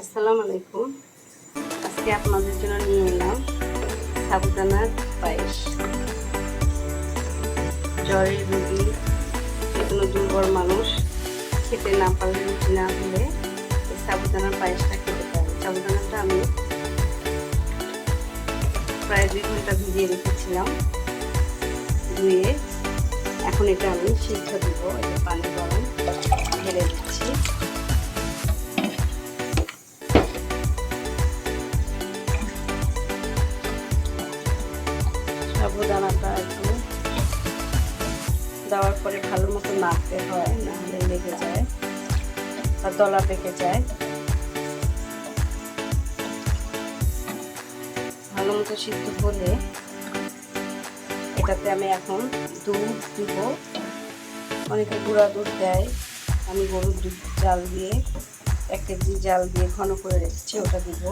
আসসালামু আলাইকুম। আজকে আপনাদের জন্য নিয়ে এলাম সাবুদানার পায়েস। জ্বরের রুগী, যে কোনো দুর্বল মানুষ খেতে না পারলে রুচি না হলে এই সাবুদানার পায়েসটা খেতে পারে সাবুদানাটা আমি প্রায় দুই ঘণ্টা ভিজিয়ে রেখেছিলাম। ধুয়ে এখন এটা আমি সিদ্ধ দিব পানি গরম ঢেলে দিচ্ছি। সাবুদানাটা একটু দেওয়ার পরে ভালো মতো নাড়তে হয় না হলে লেগে যায় আর দলা পেকে যায়। ভালো মতো সিদ্ধ হলে এটাতে আমি এখন দুধ দিব। অনেকে গুঁড়া দুধ দেয়, আমি গরুর দুধ জাল দিয়ে, এক কেজি জাল দিয়ে ঘন করে রেখেছি, ওটা দিব।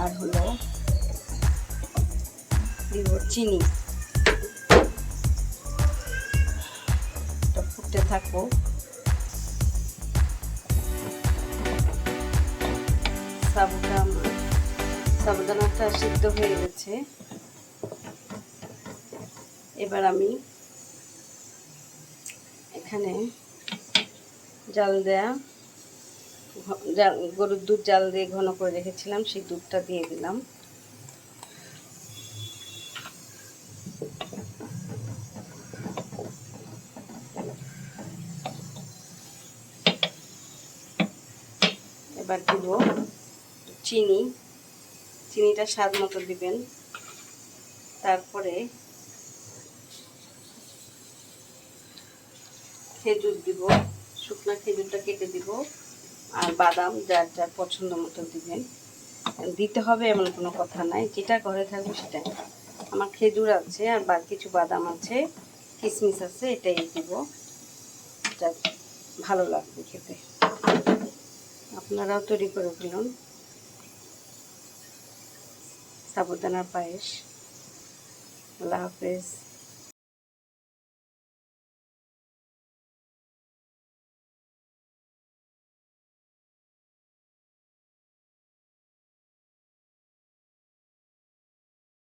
আর হলো দিব চিনি। ফুটতে থাকব। আমার সাবুদানাটা সিদ্ধ হয়ে গেছে। এবার আমি এখানে জাল দেয়া গরুর দুধ জাল দিয়ে ঘন করে রেখেছিলাম, সেই দুধটা দিয়ে দিলাম। এবার দিব চিনি। চিনিটা স্বাদ মতো দিবেন। তারপরে খেজুর দিব, শুকনো খেজুরটা কেটে দিব, আর বাদাম যার যার পছন্দ মতো দিবেন। দিতে হবে এমন কোনো কথা নাই, যেটা ঘরে থাকবে সেটা আমার খেজুর আছে আর বা কিছু বাদাম আছে কিশমিশ আছে, এটাই দিব। যা ভালো লাগবে খেতে। আপনারাও তৈরি করে ফেলুন। সাবুদানার পায়েস। আল্লাহ হাফেজ।